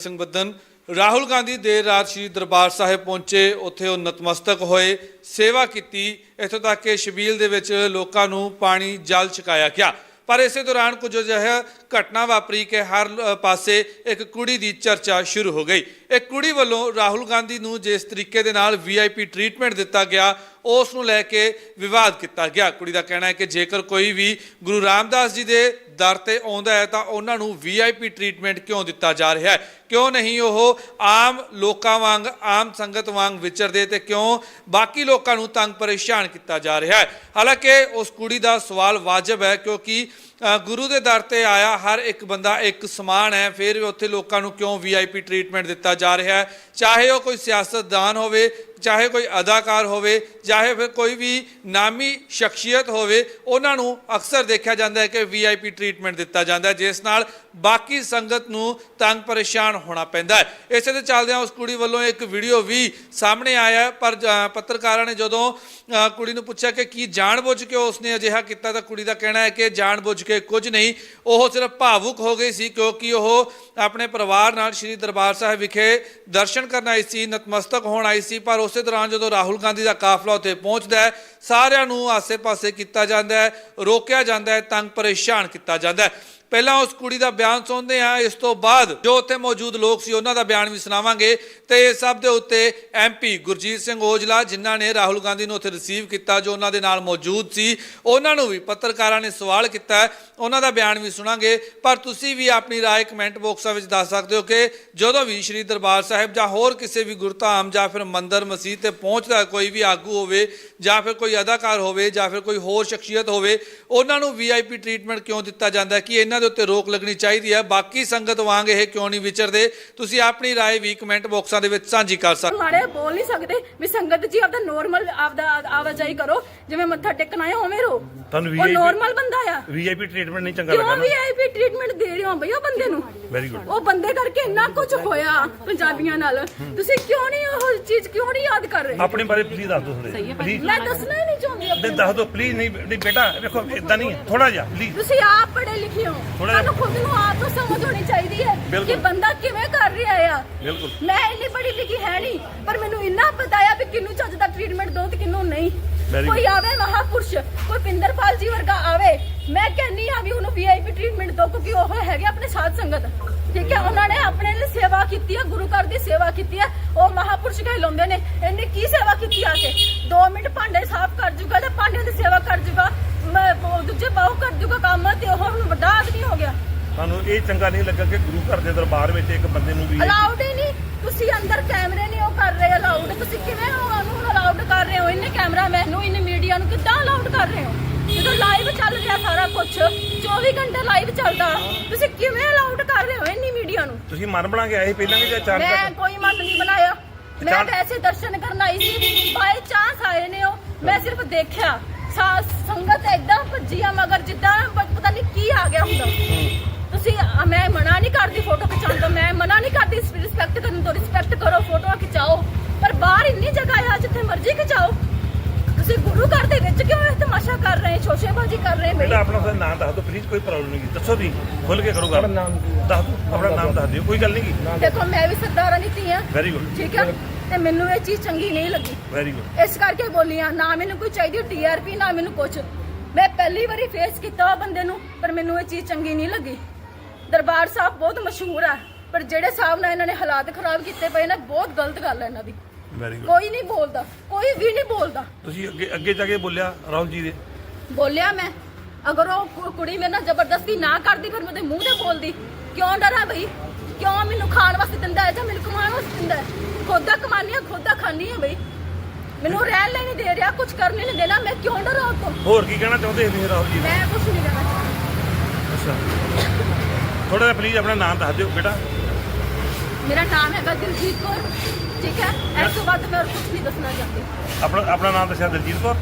ਸਿੰਘ ਬੱਦਨ, ਰਾਹੁਲ ਗਾਂਧੀ ਦੇਰ ਰਾਤ ਸ਼੍ਰੀ ਦਰਬਾਰ ਸਾਹਿਬ ਪਹੁੰਚੇ, ਉੱਥੇ ਉਹ ਨਤਮਸਤਕ ਹੋਏ, ਸੇਵਾ ਕੀਤੀ, ਇੱਥੋਂ ਤੱਕ ਕਿ ਸ਼ਬੀਲ ਦੇ ਵਿੱਚ ਲੋਕਾਂ ਨੂੰ ਪਾਣੀ ਜਲ ਛਕਾਇਆ ਗਿਆ। ਪਰ ਇਸੇ ਦੌਰਾਨ ਕੁਝ ਅਜਿਹਾ ਘਟਨਾ ਵਾਪਰੀ ਕਿ ਹਰ ਪਾਸੇ ਇੱਕ ਕੁੜੀ ਦੀ ਚਰਚਾ ਸ਼ੁਰੂ ਹੋ ਗਈ। ਇੱਕ ਕੁੜੀ ਵੱਲੋਂ ਰਾਹੁਲ ਗਾਂਧੀ ਨੂੰ ਜਿਸ ਤਰੀਕੇ ਦੇ ਨਾਲ ਵੀਆਈਪੀ ਟ੍ਰੀਟਮੈਂਟ ਦਿੱਤਾ ਗਿਆ, ਉਸ ਨੂੰ ਲੈ ਕੇ ਵਿਵਾਦ ਕੀਤਾ ਗਿਆ। ਕੁੜੀ ਦਾ ਕਹਿਣਾ ਹੈ ਕਿ ਜੇਕਰ ਕੋਈ ਵੀ ਗੁਰੂ ਰਾਮਦਾਸ ਜੀ ਦੇ ਦਰ ਤੇ ਆਉਂਦਾ ਹੈ ਤਾਂ ਉਹਨਾਂ ਨੂੰ ਵੀਆਈਪੀ ਟ੍ਰੀਟਮੈਂਟ ਕਿਉਂ ਦਿੱਤਾ ਜਾ ਰਿਹਾ ਹੈ? ਕਿਉਂ ਨਹੀਂ ਉਹ ਆਮ ਲੋਕਾਂ ਵਾਂਗ, ਆਮ ਸੰਗਤ ਵਾਂਗ ਵਿਚਰਦੇ ਤੇ ਕਿਉਂ ਬਾਕੀ ਲੋਕਾਂ ਨੂੰ ਤੰਗ ਪਰੇਸ਼ਾਨ ਕੀਤਾ ਜਾ ਰਿਹਾ ਹੈ? ਹਾਲਾਂਕਿ ਉਸ ਕੁੜੀ ਦਾ ਸਵਾਲ ਵਾਜਬ ਹੈ ਕਿਉਂਕਿ ਗੁਰੂ ਦੇ ਦਰ ਤੇ ਆਇਆ ਹਰ ਇੱਕ ਬੰਦਾ ਇੱਕ ਸਮਾਨ ਹੈ, ਫਿਰ ਵੀ ਉੱਥੇ ਲੋਕਾਂ ਨੂੰ ਕਿਉਂ ਵੀਆਈਪੀ ਟ੍ਰੀਟਮੈਂਟ ਦਿੱਤਾ ਜਾ ਰਿਹਾ ਹੈ? ਚਾਹੇ ਉਹ ਕੋਈ ਸਿਆਸਤਦਾਨ ਹੋਵੇ, ਚਾਹੇ ਕੋਈ ਅਦਾਕਾਰ ਹੋਵੇ, ਚਾਹੇ ਫਿਰ ਕੋਈ ਵੀ ਨਾਮੀ ਸ਼ਖਸੀਅਤ ਹੋਵੇ, ਉਹਨਾਂ ਨੂੰ ਅਕਸਰ ਦੇਖਿਆ ਜਾਂਦਾ ਹੈ ਕਿ ਵੀਆਈਪੀ ਟ੍ਰੀਟਮੈਂਟ ਦਿੱਤਾ ਜਾਂਦਾ ਜਿਸ ਨਾਲ ਬਾਕੀ ਸੰਗਤ ਨੂੰ ਤੰਗ ਪਰੇਸ਼ਾਨ ਹੋਣਾ ਪੈਂਦਾ ਹੈ। ਇਸੇ ਦੇ ਚੱਲਦਿਆਂ ਉਸ ਕੁੜੀ ਵੱਲੋਂ ਇੱਕ ਵੀਡੀਓ ਵੀ ਸਾਹਮਣੇ ਆਇਆ ਪਰ ਪੱਤਰਕਾਰਾਂ ਨੇ ਜਦੋਂ ਕੁੜੀ ਨੂੰ ਪੁੱਛਿਆ ਕਿ ਕੀ ਜਾਣਬੁੱਝ ਕੇ ਉਸਨੇ ਅਜਿਹਾ ਕੀਤਾ ਤਾਂ ਕੁੜੀ ਦਾ ਕਹਿਣਾ ਹੈ ਕਿ ਜਾਣਬੁੱਝ ਕੇ ਕੁਝ ਨਹੀਂ। ਉਹ ਸਿਰਫ ਭਾਵੁਕ ਹੋ ਗਈ ਸੀ ਕਿਉਂਕਿ ਉਹ ਆਪਣੇ ਪਰਿਵਾਰ ਨਾਲ ਸ੍ਰੀ ਦਰਬਾਰ ਸਾਹਿਬ ਵਿਖੇ ਦਰਸ਼ਨ ਕਰਨ ਆਈ ਸੀ, ਨਤਮਸਤਕ ਹੋਣ ਆਈ ਸੀ, ਪਰ ਉਸੇ ਦੌਰਾਨ ਜਦੋਂ ਰਾਹੁਲ ਗਾਂਧੀ ਦਾ ਕਾਫਲਾ ਉੱਥੇ ਪਹੁੰਚਦਾ ਹੈ, ਸਾਰਿਆਂ ਨੂੰ ਆਸੇ-ਪਾਸੇ ਕੀਤਾ ਜਾਂਦਾ ਹੈ, ਰੋਕਿਆ ਜਾਂਦਾ ਹੈ, ਤੰਗ ਪਰੇਸ਼ਾਨ ਕੀਤਾ ਜਾਂਦਾ ਹੈ। ਪਹਿਲਾਂ ਉਸ ਕੁੜੀ ਦਾ ਬਿਆਨ ਸੁਣਦੇ ਆ ਇਸ ਤੋਂ ਬਾਅਦ ਜੋ ਉੱਥੇ ਮੌਜੂਦ ਲੋਕ ਸੀ ਉਹਨਾਂ ਦਾ ਬਿਆਨ ਵੀ ਸੁਣਾਵਾਂਗੇ ਤੇ ਇਸ ਸਭ ਦੇ ਉੱਤੇ ਐਮਪੀ ਗੁਰਜੀਤ ਸਿੰਘ ਔਜਲਾ ਜਿਨ੍ਹਾਂ ਨੇ ਰਾਹੁਲ ਗਾਂਧੀ ਨੂੰ ਉੱਥੇ ਰਿਸੀਵ ਕੀਤਾ ਜੋ ਉਹਨਾਂ ਦੇ ਨਾਲ ਮੌਜੂਦ ਸੀ ਉਹਨਾਂ ਨੂੰ ਵੀ ਪੱਤਰਕਾਰਾਂ ਨੇ ਸਵਾਲ ਕੀਤਾ ਹੈ, ਉਹਨਾਂ ਦਾ ਬਿਆਨ ਵੀ ਸੁਣਾਂਗੇ ਪਰ ਤੁਸੀਂ ਵੀ ਆਪਣੀ رائے ਕਮੈਂਟ ਬਾਕਸਾਂ ਵਿੱਚ ਦੱਸ ਸਕਦੇ ਹੋ ਕਿ ਜਦੋਂ ਵੀ ਸ਼੍ਰੀ ਦਰਬਾਰ ਸਾਹਿਬ ਜਾਂ ਹੋਰ ਕਿਸੇ ਵੀ ਗੁਰਧਾਮ ਜਾਂ ਫਿਰ ਮੰਦਿਰ ਮਸਜਿਦ ਤੇ ਪਹੁੰਚਦਾ ਹੈ ਕੋਈ ਵੀ ਆਗੂ ਹੋਵੇ ਜਾਂ ਫਿਰ ਕੋਈ ਅਦਾਕਾਰ ਹੋਵੇ ਜਾਂ ਫਿਰ ਕੋਈ ਹੋਰ ਸ਼ਖਸੀਅਤ ਹੋਵੇ ਉਹਨਾਂ ਨੂੰ ਵੀਆਈਪੀ ਟ੍ਰੀਟਮੈਂਟ ਕਿਉਂ ਦਿੱਤਾ ਜਾਂਦਾ ਹੈ ਕਿ ਇਹਨਾਂ ਦੇ ਉੱਤੇ ਰੋਕ ਲੱਗਣੀ ਚਾਹੀਦੀ ਹੈ ਬਾਕੀ ਸੰਗਤ ਵਾਂਗ ਇਹ ਕਿਉਂ ਨਹੀਂ ਵਿਚਰਦੇ ਤੁਸੀਂ ਆਪਣੀ رائے ਵੀ ਕਮੈਂਟ ਬਾਕਸਾਂ ਦੇ ਵਿੱਚ ਸਾਂਝੀ ਕਰ ਸਕਦੇ ਹੋ। ਮਾੜੇ ਬੋਲ ਨਹੀਂ ਸਕਦੇ ਵੀ ਸੰਗਤ ਜੀ ਆਪਦਾ ਨੋਰਮਲ ਆਪਦਾ ਆਵਾਜਾਈ ਕਰੋ ਜਿਵੇਂ ਮੱਥਾ ਟੇਕਣਾ ਹੈ ਉਵੇਂ ਰੋ ਤੁਹਾਨੂੰ ਉਹ VIP ਨੋਰਮਲ ਬੰਦਾ ਆ ਵੀਆਈਪੀ ਟ੍ਰੀਟਮੈਂਟ ਨਹੀਂ ਚੰਗਾ ਕਿਉਂ ਲੱਗਾ ਨਾ ਵੀਆਈਪੀ ਟ੍ਰੀਟਮੈਂਟ ਦੇ ਰਹੇ ਹੋ ਬਈ ਉਹ ਬੰਦੇ ਨੂੰ ਵੈਰੀ ਗੁੱਡ ਉਹ ਬੰਦੇ ਕਰਕੇ ਇੰਨਾ ਕੁਝ ਹੋਇਆ ਪੰਜਾਬੀਆਂ ਨਾਲ ਤੁਸੀਂ ਕਿਉਂ ਨਹੀਂ ਉਹ ਚੀਜ਼ ਕਿਉਂ ਨਹੀਂ ਯਾਦ ਕਰ ਰਹੇ ਆਪਣੇ ਬਾਰੇ ਪਲੀਜ਼ ਦੱਸ ਦਿਓ ਥੋੜੇ ਪਲੀਜ਼ ਮੈਂ ਦੱਸਣਾ ਹੀ ਨਹੀਂ ਆਪਣੇ ਦੱਸ ਦਿਓ ਪਲੀਜ਼ ਨਹੀਂ ਨਹੀਂ ਬੇਟਾ ਵੇਖੋ ਇਦਾਂ ਨਹੀਂ ਥੋੜਾ ਜਿਹਾ ਪਲੀਜ਼ ਤੁਸੀਂ ਆਪ ਪੜ੍ਹੇ ਲਿਖੇ ਹੋ। ਥੋੜ੍ਹਾ ਜਿਹਾ- ਖੁਦ ਨੂੰ ਆਪ ਨੂੰ ਸਮਝ ਹੋਣੀ ਚਾਹੀਦੀ ਹੈ ਕਿ ਬਿਲਕੁਲ। ਬੰਦਾ ਕਿਵੇਂ ਕਰ ਰਿਹਾ ਆ। ਬਿਲਕੁਲ। ਮੈਂ ਇੰਨੀ ਪੜ੍ਹੀ ਲਿਖੀ ਹੈ ਨਹੀਂ ਪਰ ਮੈਨੂੰ ਇੰਨਾ ਪਤਾ ਆ ਵੀ ਕਿੰਨੂੰ ਚੱਜ ਦਾ ਟ੍ਰੀਟਮੈਂਟ ਦੋ ਤੇ ਕਿੰਨੂੰ ਨਹੀਂ। Very ਕੋਈ ਆਵੇ ਮਹਾਪੁਰਸ਼ ਕੋਈ ਪਿੰਦਰਪਾਲ ਜੀ ਵਰਗਾ ਆਵੇ ਮੈਂ ਕਹਿੰਨੀ ਆ ਵੀ ਉਹਨੂੰ ਵੀਆਈਪੀ ਟ੍ਰੀਟਮੈਂਟ ਦੋ ਕਿਉਂਕਿ ਉਹ ਹੈਗੇ ਆਪਣੇ ਸਾਧ ਸੰਗਤ। ਠੀਕ ਹੈ ਉਹਨਾਂ ਨੇ ਆਪਣੇ ਲਈ ਸੇਵਾ ਕੀਤੀ ਹੈ ਗੁਰੂ ਘਰ ਦੀ ਸੇਵਾ ਕੀਤੀ ਹੈ ਉਹ ਮਹਾਪੁਰਸ਼ ਕਹਿਲਾਉਂਦੇ ਨੇ ਇਹਨੇ ਕੀ ਸੇਵਾ ਕੀਤੀ ਆ ਕੇ? 2 ਮਿੰਟ ਭਾਂਡੇ ਸਾਫ਼ ਕਰ ਜੂਗਾ ਤੇ ਭਾਂਡਿਆਂ ਦੀ ਸੇਵਾ ਕਰ ਜੂਗਾ ਮੈਂ ਉਹ ਦੂਜੇ ਬਾਹੂ ਕਰ ਜੂਗਾ ਕੰਮ ਤੇ ਉਹ ਹੁਣ ਵੱਡਾ ਆਦਮੀ ਹੋ ਤੁਹਾਨੂੰ ਇਹ ਚੰਗਾ ਨਹੀਂ ਲੱਗਾ ਕਿ ਗੁਰੂ ਘਰ ਦੇ ਦਰਬਾਰ ਵਿੱਚ ਇੱਕ ਬੰਦੇ ਨੂੰ ਵੀ ਅਲਾਉਡ ਹੀ ਨਹੀਂ। ਤੁਸੀਂ ਅੰਦਰ ਕੈਮਰੇ ਨਹੀਂ ਉਹ ਕਰ ਰਹੇ ਅਲਾਉਡ ਤੁਸੀਂ ਕਿਵੇਂ ਉਹਨੂੰ ਅਲਾਉਡ ਕਰ ਰਹੇ ਹੋ? ਇਹਨੇ ਕੈਮਰਾ ਮੈਨੂੰ ਇਹਨੇ ਮੀਡੀਆ ਨੂੰ ਕਿੱਦਾਂ ਅਲਾਉਡ ਕਰ ਰਹੇ ਹੋ? ਜਦੋਂ ਲਾਈਵ ਚੱਲ ਰਿਹਾ ਸਾਰਾ ਕੁਝ 24 ਘੰਟੇ ਲਾਈਵ ਚੱਲਦਾ। ਤੁਸੀਂ ਕਿਵੇਂ ਅਲਾਉਡ ਕਰ ਰਹੇ ਹੋ ਇੰਨੀ ਮੀਡੀਆ ਨੂੰ? ਤੁਸੀਂ ਮਨ ਬਣਾ ਕੇ ਆਏ ਪਹਿਲਾਂ ਵੀ ਜਾਂ ਚਾਰ ਮੈਂ ਕੋਈ ਮਤ ਨਹੀਂ ਬਣਾਇਆ। ਮੈਂ ਵੈਸੇ ਦਰਸ਼ਨ ਕਰਨ ਆਈ ਸੀ। ਬਾਈ ਚਾਂਸ ਆਏ ਨੇ ਉਹ। ਮੈਂ ਸਿਰਫ ਦੇਖਿਆ। ਸੰਗਤ ਏਦਾਂ ਭੱਜੀ ਆ ਮਗਰ ਜਿੱਦਾਂ ਪਤਾ ਨਹੀਂ ਕੀ ਆ ਗਿਆ ਹੁੰਦਾ। ਤੁਸੀਂ ਮੈਂ ਮਨਾ ਨਹੀਂ ਕਰਦੀ ਫੋਟੋ ਖਿਚਾਉਣ ਤੋਂ ਮੈਂ ਮਨਾ ਨਹੀਂ ਕਰਦੀ ਰਿਸਪੈਕਟ ਕਰਨ ਤੋਂ ਰਿਸਪੈਕਟ ਕਰੋ ਫੋਟੋਆਂ ਖਿਚਾਓ। ਪਰ ਬਾਹਰ ਇੰਨੀ ਜਗ੍ਹਾ ਆ ਜਿੱਥੇ ਮਰਜ਼ੀ ਖਿਚਾਓ। ਤੁਸੀਂ ਗੁਰੂ ਘਰ ਦੇ ਵਿੱਚ ਕਿਉਂ ਇਹ ਤਮਾਸ਼ਾ ਕਰ ਰਹੇ ਸ਼ੋਸ਼ੇਬਾਜ਼ੀ ਕਰ ਰਹੇ ਬੇਟਾ ਆਪਣਾ ਫਿਰ ਨਾਮ ਦੱਸ ਦਿਓ ਪਲੀਜ਼ ਕੋਈ ਪ੍ਰੋਬਲਮ ਨਹੀਂ। ਦੱਸੋ ਦੀ ਖੁੱਲ ਕੇ ਕਰੋ ਗੱਲ। ਦੱਸ ਦਿਓ ਆਪਣਾ ਨਾਮ ਦੱਸ ਦਿਓ ਕੋਈ ਗੱਲ ਨਹੀਂ। ਕੀ ਦੇਖੋ ਮੈਂ ਵੀ ਸਰਦਾਰਾਂ ਦੀ ਧੀ ਆ ਵੈਰੀ ਗੁੱਡ ਠੀਕ ਹੈ ਤੇ ਮੈਨੂੰ ਇਹ ਚੀਜ਼ ਚੰਗੀ ਨਹੀਂ ਲੱਗੀ। ਵੈਰੀ ਗੁੱਡ ਇਸ ਕਰਕੇ ਬੋਲੀ ਆ ਨਾ ਮੈਨੂੰ ਕੋਈ ਚਾਹੀਦੀ ਟੀਆਰਪੀ ਨਾ ਮੈਨੂੰ ਕੁਝ ਮੈਂ ਪਹਿਲੀ ਵਾਰੀ ਫੇਸ ਕੀਤਾ ਉਹ ਬੰਦੇ ਨੂੰ ਪਰ ਮੈਨੂੰ ਇਹ ਚੀਜ਼ ਚੰਗੀ ਨਹੀਂ ਲੱਗੀ। ਦਰਬਾਰ ਸਾਹਿਬ ਬਹੁਤ ਮਸ਼ਹੂਰ ਆ ਪਰ ਜਿਹੜੇ ਹਿਸਾਬ ਨਾਲ ਇਹਨਾਂ ਨੇ ਹਾਲਾਤ ਖਰਾਬ ਕੀਤੇ ਪਏ ਨਾ ਬਹੁਤ ਗਲਤ ਗੱਲ ਹੈ ਇਹਨਾਂ ਦੀ। ਵੈਰੀ ਗੁੱਡ ਕੋਈ ਨਹੀਂ ਬੋਲਦਾ ਕੋਈ ਵੀ ਨਹੀਂ ਬੋਲਦਾ। ਤੁਸੀਂ ਅੱਗੇ ਅੱਗੇ ਜਾ ਕੇ ਬੋਲਿਆ ਰਾਹੁਲ ਜੀ ਦੇ। ਬੋਲਿਆ ਮੈਂ ਅਗਰ ਉਹ ਕੁ- ਕੁੜੀ ਮੇਰੇ ਨਾਲ ਜ਼ਬਰਦਸਤੀ ਨਾ ਕਰਦੀ ਫਿਰ ਮੈਂ ਉਹਦੇ ਮੂੰਹ ਤੇ ਬੋਲਦੀ। ਕਿਉਂ ਡਰਾਂ ਬਈ? ਕਿਉਂ ਮੈਨੂੰ ਖਾਣ ਵਾਸਤੇ ਦਿੰਦਾ ਹੈ ਜਾਂ ਮੈਨੂੰ ਕਮਾਉਣ ਵਾਸਤੇ ਦਿੰਦਾ ਹੈ? ਖੁਦ ਦਾ ਕਮਾਨੀ ਆ ਖੁਦ ਦਾ ਖਾਣੀ ਆ ਬਈ। ਮੈਨੂੰ ਰਹਿਣ ਲਈ ਨਹੀਂ ਦੇ ਰਿਹਾ ਕੁਝ ਕਰਨੇ ਨਹੀਂ ਦੇਣਾ ਮੈਂ ਕਿਉਂ ਡਰਾਂ ਉਹ ਤੋਂ ਹੋਰ ਕੀ ਕਹਿਣਾ ਚਾਹੁੰਦੇ ਸੀ ਰਾਹੁਲ ਜੀ? ਮੈਂ ਕੁਝ ਨਹੀਂ ਕਹਿਣਾ ਚਾਹੁੰਦੀ। ਅੱਛਾ। ਥੋੜਾ ਜਿਹਾ ਪਲੀਜ਼ ਆਪਣਾ ਨਾਮ ਦੱਸ ਦਿਓ ਬੇਟਾ। ਮੇਰਾ ਨਾਮ ਹੈਗਾ ਦਿਲਜੀਤ ਕੌਰ ਠੀਕ ਹੈ? ਇਸ ਤੋਂ ਬਾਅਦ ਮੈਂ ਕੁਝ ਨਹੀਂ ਦੱਸਣਾ ਚਾਹਤੀ ਆਪਣਾ ਆਪਣਾ ਨਾਮ ਦੱਸਿਆ Daljit Kaur?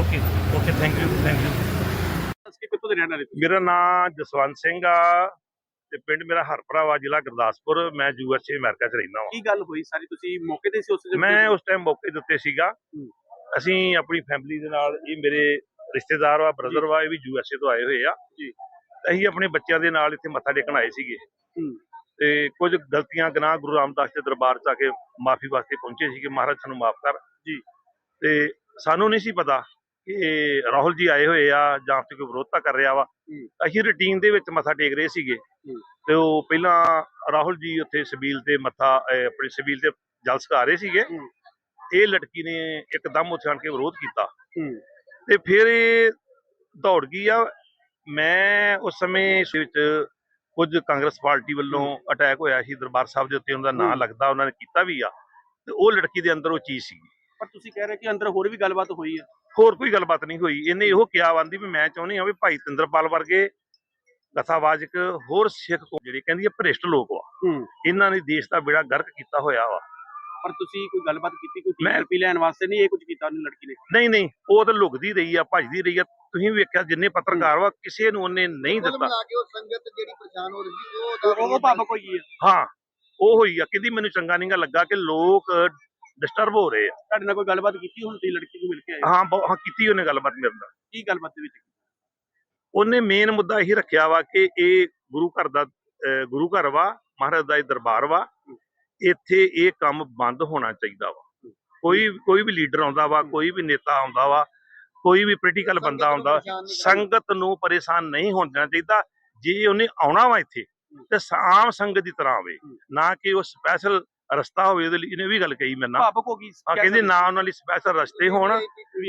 Okay okay thank you thank you ਅਸੀਂ ਕਿੱਥੋਂ ਦੇ ਰਹਿਣ ਵਾਲੇ ਤੁਸੀਂ? ਮੇਰਾ ਨਾਮ ਜਸਵੰਤ ਸਿੰਘ ਆ ਤੇ ਪਿੰਡ ਮੇਰਾ ਹਰਪਰਾ ਵਾ ਜ਼ਿਲ੍ਹਾ ਗੁਰਦਾਸਪੁਰ ਮੈਂ ਯੂਐਸਏ ਅਮਰੀਕਾ 'ਚ ਰਹਿੰਦਾ ਕੀ ਗੱਲ ਹੋਈ ਸਾਰੀ? ਤੁਸੀਂ ਮੌਕੇ ਤੇ ਸੀ ਉਸ ਵਾਂ ਮੈਂ ਉਸ ਟਾਈਮ ਮੌਕੇ ਦੇ ਉੱਤੇ ਸੀਗਾ। ਅਸੀਂ ਆਪਣੀ ਫੈਮਿਲੀ ਦੇ ਨਾਲ ਇਹ ਮੇਰੇ ਰਿਸ਼ਤੇਦਾਰ ਵਾ ਬ੍ਰਦਰ ਵਾ ਇਹ ਵੀ ਯੂਐਸਏ ਤੋਂ ਆਏ ਹੋਏ ਆ। ਜੀ। ਅਸੀਂ ਆਪਣੇ ਬੱਚਿਆਂ ਦੇ ਨਾਲ ਇੱਥੇ ਮੱਥਾ ਟੇਕਣ ਆਏ ਸੀਗੇ। ਤੇ ਕੁਝ ਗਲਤੀਆਂ ਗੁਨਾਹ ਗੁਰੂ ਰਾਮਦਾਸ ਦੇ ਦਰਬਾਰ 'ਚ ਆ ਕੇ ਮਾਫੀ ਵਾਸਤੇ ਪਹੁੰਚੇ ਸੀ ਕਿ ਮਹਾਰਾਜ ਸਾਨੂੰ ਮਾਫ ਕਰ। ਜੀ। ਤੇ ਸਾਨੂੰ ਨਹੀਂ ਸੀ ਪਤਾ ਕਿ ਰਾਹੁਲ ਜੀ ਆਏ ਹੋਏ ਆ ਜਾਂ ਫਿਰ ਕੋਈ ਵਿਰੋਧਤਾ ਕਰ ਰਿਹਾ ਵਾ। ਅਸੀਂ ਰੂਟੀਨ ਦੇ ਵਿੱਚ ਮੱਥਾ ਟੇਕ ਰਹੇ ਸੀਗੇ। ਤੇ ਉਹ ਪਹਿਲਾਂ ਰਾਹੁਲ ਜੀ ਉੱਥੇ ਸਬੀਲ ਤੇ ਮੱਥਾ ਆਪਣੀ ਸਬੀਲ ਤੇ ਜਲ ਸਕਾ ਰਹੇ ਸੀਗੇ। ਇਹ ਲੜਕੀ ਨੇ ਇੱਕਦਮ ਉੱਥੇ ਆਣ ਕੇ ਵਿਰੋਧ ਕੀਤਾ। ਤੇ ਫਿਰ ਇਹ ਦੌੜ ਗਈ ਆ। ਮੈਂ ਉਸ ਸਮੇਂ ਇਸ ਵਿੱਚ ਕੁਝ ਕਾਂਗਰਸ ਪਾਰਟੀ ਵੱਲੋਂ ਅਟੈਕ ਹੋਇਆ ਸੀ ਦਰਬਾਰ ਸਾਹਿਬ ਦੇ ਉੱਤੇ ਉਹਨਾਂ ਦਾ ਨਾਂ ਲੱਗਦਾ ਉਹਨਾਂ ਨੇ ਕੀਤਾ ਵੀ ਆ ਤੇ ਉਹ ਲੜਕੀ ਦੇ ਅੰਦਰ ਉਹ ਚੀਜ਼ ਸੀ ਪਰ ਤੁਸੀਂ ਕਹਿ ਰਹੇ ਕਿ ਅੰਦਰ ਹੋਰ ਵੀ ਗੱਲਬਾਤ ਹੋਈ ਹੈ। ਹੋਰ ਕੋਈ ਗੱਲਬਾਤ ਨਹੀਂ ਹੋਈ। ਇਹਨੇ ਇਹੋ ਕਿਹਾ ਵੰਦੀ ਵੀ ਮੈਂ ਚਾਹੁੰਦੀ ਹਾਂ ਵੀ ਭਾਈ ਤਿੰਦਰਪਾਲ ਵਰਗੇ ਕਥਾਵਾਚਕ ਹੋਰ ਸਿੱਖ ਜਿਹੜੇ ਕਹਿੰਦੀ ਆ ਭ੍ਰਿਸ਼ਟ ਲੋਕ ਹੂੰ। ਇਹਨਾਂ ਨੇ ਦੇਸ਼ ਦਾ ਬੇੜਾ ਗਰਕ ਕੀਤਾ ਹੋਇਆ ਵਾ। ਪਰ ਤੁਸੀਂ ਕੋਈ ਗੱਲਬਾਤ ਕੀਤੀ ਕੋਈ ਮੈਂ- ਟੀਆਰਪੀ ਲੈਣ ਵਾਸਤੇ? ਨਹੀਂ ਇਹ ਕੁਝ ਕੀਤਾ ਉਹਨੇ ਲੜਕੀ ਨੇ? ਨਹੀਂ ਨਹੀਂ ਉਹ ਤਾਂ ਲੁਕਦੀ ਰਹੀ ਆ ਭੱਜਦੀ ਰਹੀ ਆ। ਤੁਸੀਂ ਵੀ ਵੇਖਿਆ ਜਿੰਨੇ ਪੱਤਰਕਾਰ ਵਾ ਕਿਸੇ ਨੂੰ ਉਹਨੇ ਨਹੀਂ ਦਿੱਤਾ। ਮਿਲਾ ਕੇ ਉਹ ਸੰਗਤ ਜਿਹੜੀ ਪਰੇਸ਼ਾਨ ਹੋ ਰਹੀ ਸੀ ਉਹ ਉਹ ਉਹ ਭਾਵਕ ਹੋਈ ਹੈ। ਹਾਂ ਉਹ ਹੋਈ ਆ। ਕਹਿੰਦੀ ਮੈਨੂੰ ਚੰਗਾ ਨਹੀਂਗਾ ਲੱਗਾ ਕਿ ਲੋਕ ਡਿਸਟਰਬ ਹੋ ਰਹੇ ਆ। ਤੁਹਾਡੇ ਨਾਲ ਕੋਈ ਗੱਲਬਾਤ ਕੀਤੀ ਹੁਣ ਤੁਸੀਂ ਲੜਕੀ ਨੂੰ ਮਿਲ ਕੇ ਆਏ ਹੋ। ਹਾਂ ਕੀਤੀ ਉਹਨੇ ਗੱਲਬਾਤ ਮੇਰੇ ਨਾਲ। ਕੀ ਗੱਲਬਾਤ ਦੇ ਵਿੱਚ? ਉਹਨੇ ਮੇਨ ਮੁੱਦਾ ਇਹੀ ਰੱਖਿਆ ਵਾ ਕਿ ਇਹ ਗੁਰੂ ਘਰ ਦਾ ਅਹ ਗੁਰੂ ਘਰ ਵਾ ਮਹਾਰਾਜ ਦਾ ਇਹ ਦਰਬਾਰ ਵਾ। ਇੱਥੇ ਇਹ ਕੰਮ ਬੰਦ ਹੋਣਾ ਚਾਹੀਦਾ ਵਾ। ਕੋਈ ਕੋਈ ਵੀ ਲੀਡਰ ਆਉਂਦਾ ਵਾ ਕੋਈ ਵੀ ਨੇਤਾ ਆਉਂਦਾ ਵਾ ਕੋਈ ਵੀ ਪੋਲੀਟੀਕਲ ਬੰਦਾ ਆਉਂਦਾ। ਸੰਗਤ ਨੂੰ ਪਰੇਸ਼ਾਨ ਨਹੀਂ ਹੋਣਾ ਚਾਹੀਦਾ ਜੇ ਉਹਨੇ ਆਉਣਾ ਵਾ ਇੱਥੇ ਤੇ ਆਮ ਸੰਗਤ ਦੀ ਤਰ੍ਹਾਂ ਆਵੇ ਨਾ ਕਿ ਉਹ ਸਪੈਸ਼ਲ ਰਸਤਾ ਹੋਵੇ ਉਹਦੇ ਲਈ ਇਹਨੇ ਵੀ ਗੱਲ ਕਹੀ ਮੇਰੇ ਨਾਲ। ਭਾਵਕ ਹੋ ਗਈ ਆ ਕਹਿੰਦੇ ਨਾ ਉਹਨਾਂ ਲਈ ਸਪੈਸ਼ਲ ਰਸਤੇ ਹੋਣ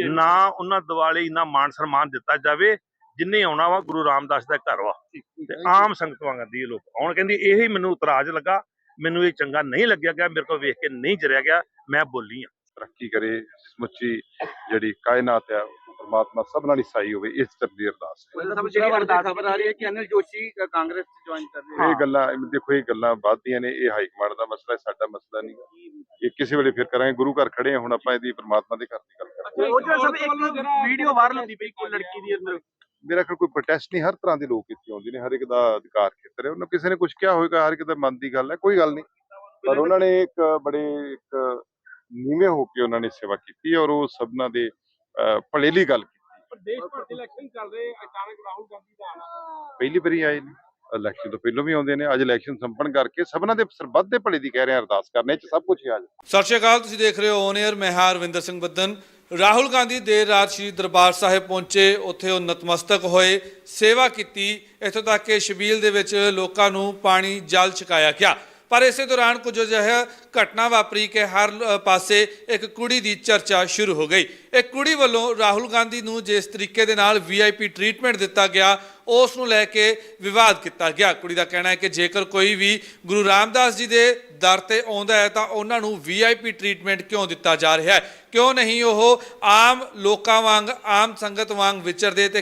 ਨਾ ਉਹਨਾਂ ਦਿਵਾਲੇ ਇੰਨਾ ਮਾਣ ਸਨਮਾਨ ਦਿੱਤਾ ਜਾਵੇ ਜਿੰਨੇ ਆਉਣਾ ਵਾ ਗੁਰੂ ਰਾਮਦਾਸ ਦਾ ਘਰ ਵਾ। ਤੇ ਆਮ ਸੰਗਤ ਵਾਂਗ ਦੀ ਲੋਕ ਆਉਣ ਕਹਿੰਦੀ ਇਹੀ ਮੈਨੂੰ ਇਤਰਾਜ਼ ਲੱਗਾ ਮੈਨੂੰ ਇਹ ਚੰਗਾ ਨਹੀਂ ਲੱਗਿਆ ਗਿਆ ਮੇਰੇ ਕੋਲ ਵੇਖ ਕੇ ਨਹੀਂ ਜਰਿਆ ਗਿਆ ਮੈਂ ਬੋਲੀ ਆ। ਤਰੱਕੀ ਕਰੇ ਸਮੁੱਚੀ ਜਿਹੜੀ ਕਾਇਨਾਤ ਹੈ ਪਰਮਾਤਮਾ ਸਭ ਨਾਲ ਹੀ ਸਾਈ ਹੋਵੇ ਇਸ ਤਰ੍ਹਾਂ ਅਰਦਾਸ ਹੈ। ਸਭ ਜਿਹੜੀ ਅਰਦਾਸ ਖਬਰ ਆ ਰਹੀ ਹੈ ਕਿ ਅਨਿਲ ਜੋਸ਼ੀ ਕਾਂਗਰਸ ਚ ਜੁਆਇਨ ਕਰ ਰਹੇ ਇਹ ਗੱਲਾਂ ਦੇਖੋ ਇਹ ਗੱਲਾਂ ਵੱਧਦੀਆਂ ਨੇ ਇਹ ਹਾਈ ਕਮਾਂਡ ਦਾ ਮਸਲਾ ਹੈ ਸਾਡਾ ਮਸਲਾ ਨਹੀਂ। ਇਹ ਕਿਸੇ ਵੇਲੇ ਫਿਰ ਕਰਾਂਗੇ ਗੁਰੂ ਘਰ ਖੜੇ ਹੁਣ ਆਪਾਂ ਇਹਦੀ ਪਰਮਾਤਮਾ ਦੇ ਘਰ ਦੀ ਗੱਲ ਕਰਾਂਗੇ। ਉਹ ਜੋ ਸਭ ਇੱਕ ਵੀਡੀਓ ਵਾਇਰਲ ਹੁੰਦੀ ਪਈ ਕੋਈ ਲੜਕੀ ਦੀ ਅੰਦਰ। ਮੇਰਾ ਖਿਆਲ ਕੋਈ ਪ੍ਰੋਟੈਸਟ ਨਹੀਂ ਹਰ ਤਰ੍ਹਾਂ ਦੇ ਲੋਕ ਇੱਥੇ ਆਉਂਦੇ ਨੇ ਹਰ ਇੱਕ ਦਾ ਅਧਿਕਾਰ ਖੇਤਰ ਹੈ ਉਹਨਾਂ ਕਿਸੇ ਨੇ ਕੁਝ ਕਿਹਾ ਹੋਵੇਗਾ ਹਰ ਇੱਕ ਦਾ ਮਨ ਦੀ ਗੱਲ ਹੈ ਕੋਈ ਗੱਲ ਨਹੀਂ ਪਰ ਉਹਨਾਂ ਨੇ ਇੱਕ ਬੜੇ ਇੱਕ ਨੀਵੇਂ ਹੋ ਕੇ ਉਹਨਾਂ ਨੇ ਸੇਵਾ ਕੀਤੀ ਔਰ ਉਹ ਸਭਨਾਂ ਦੇ ਭਲੇ ਲਈ ਗੱਲ ਕੀਤੀ ਦੇਸ਼ ਭਰ ਦੇ ਇਲੈਕਸ਼ਨ ਚੱਲ ਰਹੇ ਅਚਾਨਕ ਰਾਹੁਲ ਗਾਂਧੀ ਦਾ ਆਣਾ ਪਹਿਲੀ ਵਾਰੀ ਆਏ ਨੇ ਇਲੈਕਸ਼ਨ ਤੋਂ ਪਹਿਲਾਂ ਵੀ ਆਉਂਦੇ ਨੇ ਅੱਜ ਇਲੈਕਸ਼ਨ ਸੰਪੰਨ ਕਰਕੇ ਸਭਨਾਂ ਦੇ ਸਰਬੱਤ ਦੇ ਭਲੇ ਦੀ ਕਹਿ ਰਹੇ ਅਰਦਾਸ ਕਰਨੇ ਚ ਸਭ ਕੁਝ ਹੀ ਆ ਜਾਏ ਸਤਿ ਸ਼੍ਰੀ ਅਕਾਲ ਤੁਸੀਂ ਦੇਖ ਰਹੇ ਹੋ ਔਨ 에ਅਰ ਮੈਂ ਸਿੰਘ ਬੱਦਨ ਰਾਹੁਲ ਗਾਂਧੀ ਦੇਰ ਰਾਤ ਸ਼੍ਰੀ ਦਰਬਾਰ ਸਾਹਿਬ ਪਹੁੰਚੇ, ਉੱਥੇ ਉਹ ਨਤਮਸਤਕ ਹੋਏ, ਸੇਵਾ ਕੀਤੀ, ਇੱਥੋਂ ਤੱਕ ਕਿ ਸ਼ਬੀਲ ਦੇ ਵਿੱਚ ਲੋਕਾਂ ਨੂੰ ਪਾਣੀ ਜਲ ਛਕਾਇਆ ਗਿਆ। ਪਰ ਇਸੇ ਦੌਰਾਨ ਕੁਝ ਅਜਿਹਾ ਘਟਨਾ ਵਾਪਰੀ ਕਿ ਹਰ ਪਾਸੇ ਇੱਕ ਕੁੜੀ ਦੀ ਚਰਚਾ ਸ਼ੁਰੂ ਹੋ ਗਈ। ਇੱਕ ਕੁੜੀ ਵੱਲੋਂ ਰਾਹੁਲ ਗਾਂਧੀ ਨੂੰ ਜਿਸ ਤਰੀਕੇ ਦੇ ਨਾਲ ਵੀਆਈਪੀ ਟ੍ਰੀਟਮੈਂਟ ਦਿੱਤਾ ਗਿਆ ਉਸ ਨੂੰ ਲੈ ਕੇ ਵਿਵਾਦ ਕੀਤਾ ਗਿਆ। ਕੁੜੀ ਦਾ ਕਹਿਣਾ ਹੈ ਕਿ ਜੇਕਰ ਕੋਈ ਵੀ ਗੁਰੂ ਰਾਮਦਾਸ ਜੀ ਦੇ ਦਰ ਤੇ ਆਉਂਦਾ ਹੈ ਤਾਂ ਉਹਨਾਂ ਨੂੰ ਵੀਆਈਪੀ ਟ੍ਰੀਟਮੈਂਟ ਕਿਉਂ ਦਿੱਤਾ ਜਾ ਰਿਹਾ ਹੈ? ਕਿਉਂ ਨਹੀਂ ਉਹ ਆਮ ਲੋਕਾਂ ਵਾਂਗ, ਆਮ ਸੰਗਤ ਵਾਂਗ ਵਿਚਰਦੇ ਤੇ